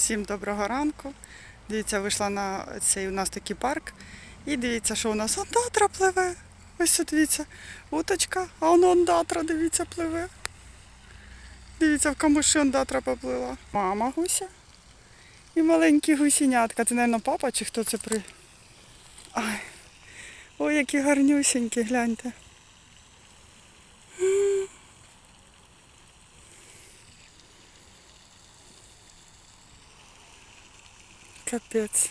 Всім доброго ранку. Дивіться, вийшла на цей у нас такий парк. І дивіться, що у нас ондатра пливе. Ось дивіться, уточка, а воно ондатра, дивіться, пливе. Дивіться, в камуші ондатра поплила. Мама гуся. І маленькі гусінятка. Це, мабуть, папа чи хто це при. Ой, які гарнюсінькі, гляньте. Капець.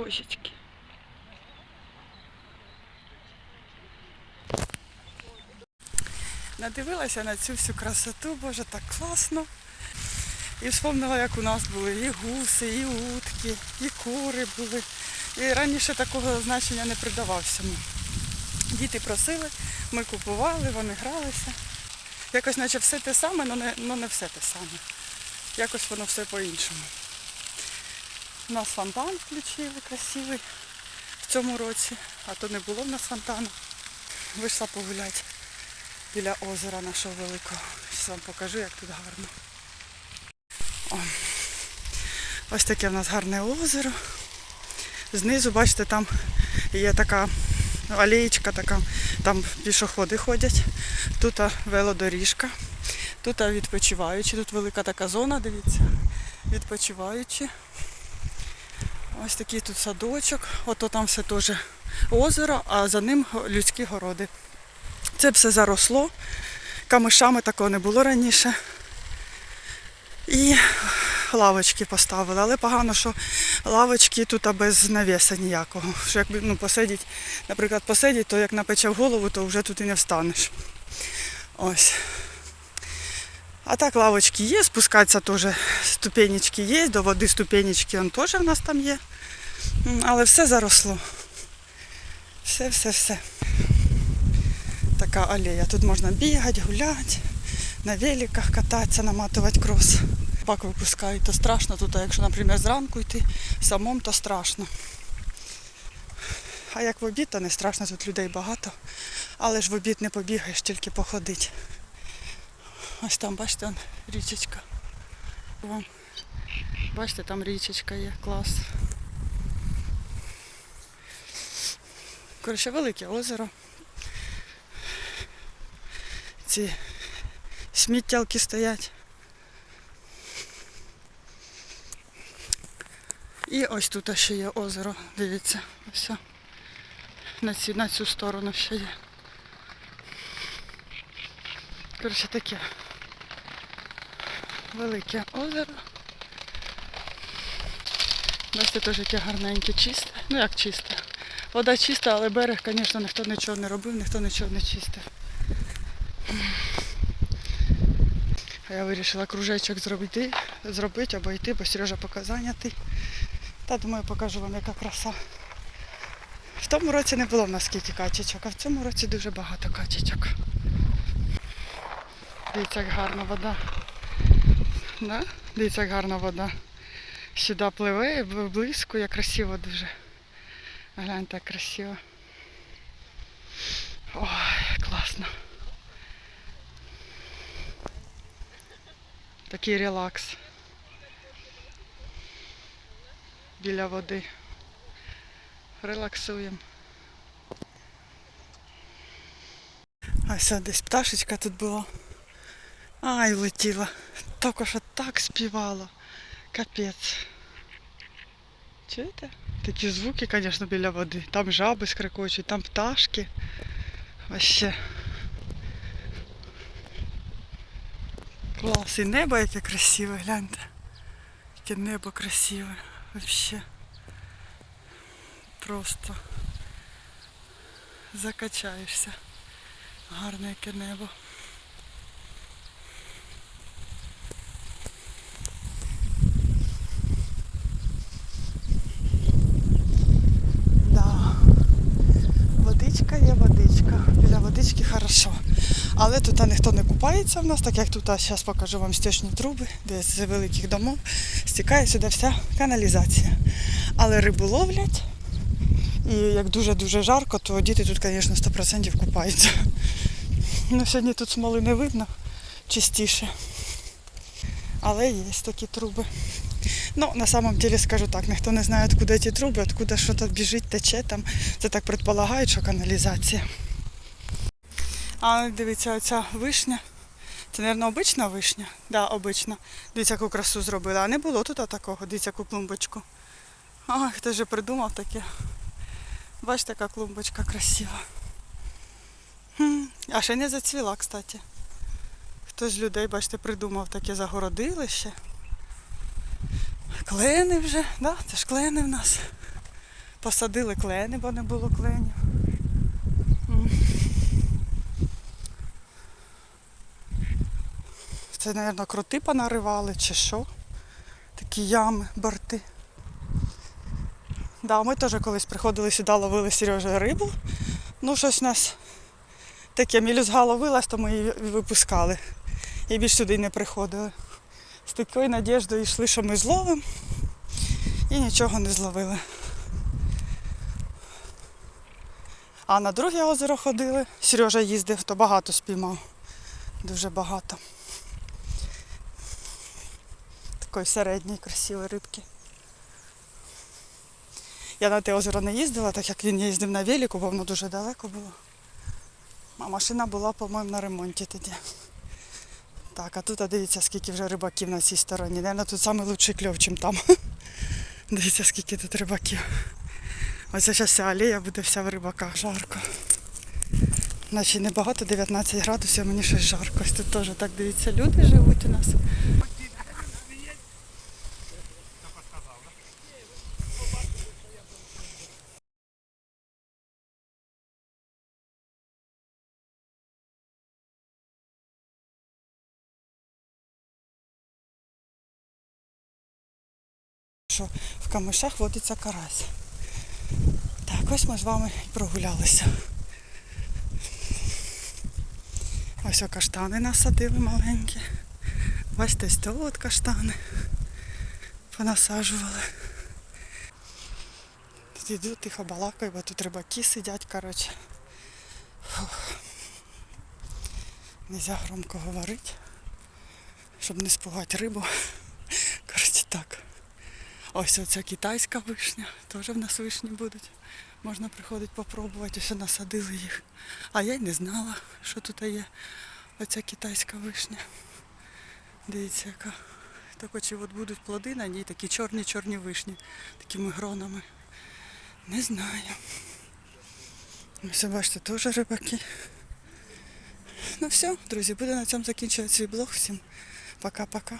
Ой, божечки. Надивилася на цю всю красоту, боже, так класно. І вспомнила, як у нас були і гуси, і утки, і кури були. І раніше такого значення не придавався. Діти просили, ми купували, вони гралися. Якось наче все те саме, але не, не все те саме. Якось воно все по-іншому. У нас фонтан включили красивий в цьому році, а то не було в нас фонтану. Вийшла погуляти біля озера нашого великого. Зараз вам покажу, як тут гарно. О. Ось таке в нас гарне озеро. Знизу, бачите, там є така алеєчка, така, там пішоходи ходять. Тут велодоріжка. Тут відпочиваючі, тут велика така зона, дивіться, відпочиваючі. Ось такий тут садочок, ото там все теж озеро, а за ним людські городи. Це все заросло, камишами такого не було раніше. І лавочки поставили, але погано, що лавочки тут без навіса ніякого. Що якби ну, посидіть, наприклад, посидіть, то як напече в голову, то вже тут і не встанеш. Ось. А так лавочки є, спускатися теж ступенечки є, до води ступенечки он теж в нас там є. Але все заросло. Все, все, все. Така алея. Тут можна бігати, гуляти, на великах кататися, наматувати крос. Пак випускають, то страшно тут, а якщо, наприклад, зранку йти самому, то страшно. А як в обід, то не страшно, тут людей багато. Але ж в обід не побігаєш, тільки походити. Ось там, бачите, он, річечка. Вон. Бачите, там річечка є, клас. Коротше, велике озеро. Ці сміттялки стоять. І ось тут ще є озеро, дивіться, ось. На цю, на цю сторону ще є. Коротше, таке велике озеро. Бачите, теж яке гарненьке, чисте. Ну як чисте. Вода чиста, але берег, звісно, ніхто нічого не робив, ніхто нічого не чистив. А я вирішила кружечок зробити, зробити або йти, бо Сережа поки зайнятий. Та думаю, покажу вам, яка краса. В тому році не було в нас скільки качечок, а в цьому році дуже багато качечок. Дивіться, як гарна вода. Да? Дивіться, як гарна вода. Сюди пливе, близько, як красиво дуже. Гляньте, як красиво. Ой, класно. Такий релакс. Біля води. Релаксуємо. Все, десь пташечка тут була. Ай, летіла. Тільки що так співала. Капець. Чуєте? Такі звуки, звісно, біля води. Там жаби скрикочуть, там пташки. Вообще. Клас. І небо яке красиве, гляньте. Яке небо красиве. Вообще. Просто закачаєшся. Гарне яке небо. Да. Водичка є водичка. Біля водички хорошо. Але тут ніхто не купається в нас, так як тут зараз покажу вам стічні труби, де з великих домов стікає сюди вся каналізація. Але рибу ловлять. І як дуже-дуже жарко, то діти тут, звісно, 100% купаються. Ну, сьогодні тут смоли не видно чистіше. Але є такі труби. Ну, на самом деле скажу так, ніхто не знає, откуда ці труби, откуда що то біжить, тече там. Це так предполагають, що каналізація. А дивіться, оця вишня. Це, мабуть, обична вишня? Да, обична. Дивіться, яку красу зробили. А не було тут такого, дивіться, яку клумбочку. А, хто ж придумав таке. Бачите, яка клумбочка красива. Хм, А ще не зацвіла, кстати. Хтось з людей, бачите, придумав таке загородилище. Клени вже, да? це ж клени в нас. Посадили клени, бо не було кленів. Це, мабуть, кроти понаривали чи що. Такі ями, борти. Да, ми теж колись приходили сюди, ловили Сережа рибу. Ну, щось у нас таке мілюзга ловилась, то ми її випускали. І більш сюди не приходили. З такою надіждою йшли, що ми зловимо і нічого не зловили. А на друге озеро ходили. Сережа їздив, то багато спіймав. Дуже багато. Такої середньої красивої рибки. Я на те озеро не їздила, так як він їздив на велику, бо воно дуже далеко було. А машина була, по-моєму, на ремонті тоді. Так, а тут а дивіться, скільки вже рибаків на цій стороні. Наверно, тут найкращий кльов, чим там. Дивіться, скільки тут рибаків. Ось зараз вся алея буде вся в рибаках, жарко. Наче небагато, 19 градусів, мені щось жарко. Ось тут теж так дивіться, люди живуть у нас. Що в камишах водиться карась. Так, ось ми з вами прогулялися. Ось о каштани насадили маленькі. Бачите, ось то от каштани понасаджували. Тут тихо балакаю, бо тут рибаки сидять, коротше. Нельзя громко говорити, щоб не спугати рибу. Коротше так. Ось оця китайська вишня, теж в нас вишні будуть. Можна приходити попробувати, ось насадили їх. А я й не знала, що тут є оця китайська вишня. Дивіться, яка. Так очі от будуть плоди на ній, такі чорні-чорні вишні, такими гронами. Не знаю. Ось бачите, теж рибаки. Ну все, друзі, буду на цьому закінчувати свій блог. Всім пока-пока.